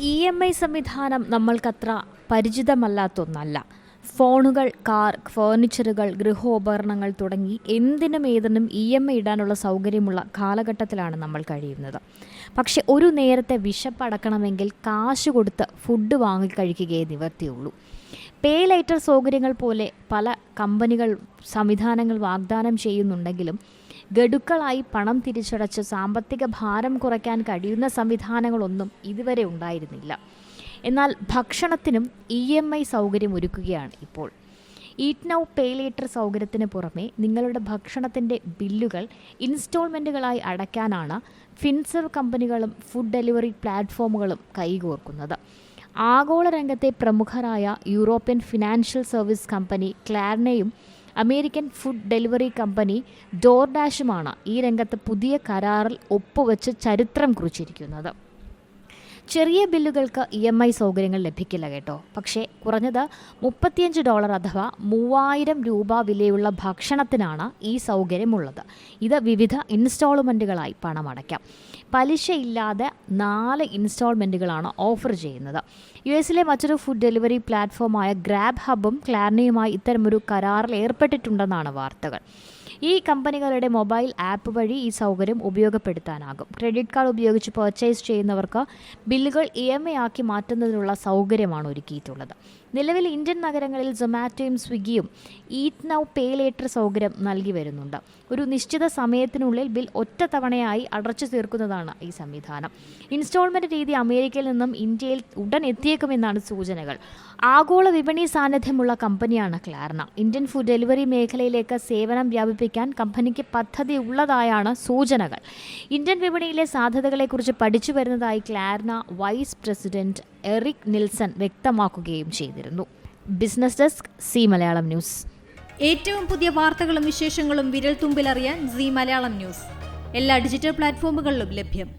E M I സംവിധാനം നമ്മൾക്കത്ര പരിചിതമല്ലാത്തൊന്നല്ല. ഫോണുകൾ car ഫേർണിച്ചറുകൾ ഗൃഹോപകരണങ്ങൾ തുടങ്ങി എന്തിനും ഏതിനും ഇ എം ഐ ഇടാനുള്ള സൗകര്യമുള്ള കാലഘട്ടത്തിലാണ് നമ്മൾ കഴിയുന്നത്. പക്ഷെ ഒരു നേരത്തെ വിശപ്പടക്കണമെങ്കിൽ കാശ് കൊടുത്ത് ഫുഡ് വാങ്ങിക്കഴിക്കുകയേ നിവർത്തിയുള്ളൂ. പേ ലൈറ്റർ സൗകര്യങ്ങൾ പോലെ പല കമ്പനികൾ സംവിധാനങ്ങൾ വാഗ്ദാനം ചെയ്യുന്നുണ്ടെങ്കിലും ഗഡുക്കളായി പണം തിരിച്ചടച്ച് സാമ്പത്തിക ഭാരം കുറയ്ക്കാൻ കഴിയുന്ന സംവിധാനങ്ങളൊന്നും ഇതുവരെ ഉണ്ടായിരുന്നില്ല. എന്നാൽ ഭക്ഷണത്തിനും ഇ എം ഐ സൗകര്യം ഒരുക്കുകയാണ് ഇപ്പോൾ. ഈറ്റ് നൗ പേ ലേറ്റർ സൗകര്യത്തിന് പുറമെ നിങ്ങളുടെ ഭക്ഷണത്തിന്റെ ബില്ലുകൾ ഇൻസ്റ്റാൾമെന്റുകളായി അടയ്ക്കാനാണ് ഫിൻസർവ് കമ്പനികളും ഫുഡ് ഡെലിവറി പ്ലാറ്റ്ഫോമുകളും കൈകോർക്കുന്നത്. ആഗോള രംഗത്തെ പ്രമുഖരായ യൂറോപ്യൻ ഫിനാൻഷ്യൽ സർവീസ് കമ്പനി ക്ലാർനയും അമേരിക്കൻ ഫുഡ് ഡെലിവറി കമ്പനി ഡോർഡാഷുമാണ് ഈ രംഗത്ത് പുതിയ കരാറിൽ ഒപ്പുവെച്ച് ചരിത്രം കുറിച്ചിരിക്കുന്നത്. ചെറിയ ബില്ലുകൾക്ക് ഇ എം ഐ സൗകര്യങ്ങൾ ലഭിക്കില്ല കേട്ടോ. പക്ഷേ കുറഞ്ഞത് മുപ്പത്തിയഞ്ച് ഡോളർ അഥവാ മൂവായിരം രൂപ വിലയുള്ള ഭക്ഷണത്തിനാണ് ഈ സൗകര്യമുള്ളത്. ഇത് വിവിധ ഇൻസ്റ്റാൾമെന്റുകളായി പണമടയ്ക്കാം. പലിശയില്ലാതെ നാല് ഇൻസ്റ്റാൾമെന്റുകളാണ് ഓഫർ ചെയ്യുന്നത്. യു എസിലെ മറ്റൊരു ഫുഡ് ഡെലിവറി പ്ലാറ്റ്ഫോമായ ഗ്രാബ് ഹബും ക്ലാർണിയുമായി ഇത്തരമൊരു കരാറിൽ ഏർപ്പെട്ടിട്ടുണ്ടെന്നാണ് വാർത്തകൾ. ഈ കമ്പനികളുടെ മൊബൈൽ ആപ്പ് വഴി ഈ സൗകര്യം ഉപയോഗപ്പെടുത്താനാകും. ക്രെഡിറ്റ് കാർഡ് ഉപയോഗിച്ച് പർച്ചേസ് ചെയ്യുന്നവർക്ക് ബില്ലുകൾ ഇ എം ഐ ആക്കി മാറ്റുന്നതിനുള്ള സൗകര്യമാണ് ഒരുക്കിയിട്ടുള്ളത്. നിലവിൽ ഇന്ത്യൻ നഗരങ്ങളിൽ സൊമാറ്റോയും സ്വിഗ്ഗിയും ഈറ്റ് നൗ പേ ലേറ്റർ സൗകര്യം നൽകി വരുന്നുണ്ട്. ഒരു നിശ്ചിത സമയത്തിനുള്ളിൽ ബിൽ ഒറ്റ തവണയായി അടച്ചു തീർക്കുന്നതാണ് ഈ സംവിധാനം. ഇൻസ്റ്റാൾമെന്റ് രീതി അമേരിക്കയിൽ നിന്നും ഇന്ത്യയിൽ ഉടൻ എത്തിയേക്കുമെന്നാണ് സൂചനകൾ. ആഗോള വിപണി സാന്നിധ്യമുള്ള കമ്പനിയാണ് ക്ലാർണ. ഇന്ത്യൻ ഫുഡ് ഡെലിവറി മേഖലയിലേക്ക് സേവനം വ്യാപിപ്പിക്കാൻ കമ്പനിക്ക് പദ്ധതി ഉള്ളതായാണ് സൂചനകൾ. ഇന്ത്യൻ വിപണിയിലെ സാധ്യതകളെക്കുറിച്ച് പഠിച്ചു വരുന്നതായി Klarna vice president Eric Nilsson വ്യക്തമാക്കുകയും ചെയ്തിരുന്നു. Business desk C Malayalam news. ഏറ്റവും പുതിയ വാർത്തകളും വിശേഷങ്ങളും വിരൽ തുമ്പിലറിയാൻ സി മലയാളം ന്യൂസ്. എല്ലാ ഡിജിറ്റൽ പ്ലാറ്റ്ഫോമുകളിലും ലഭ്യം.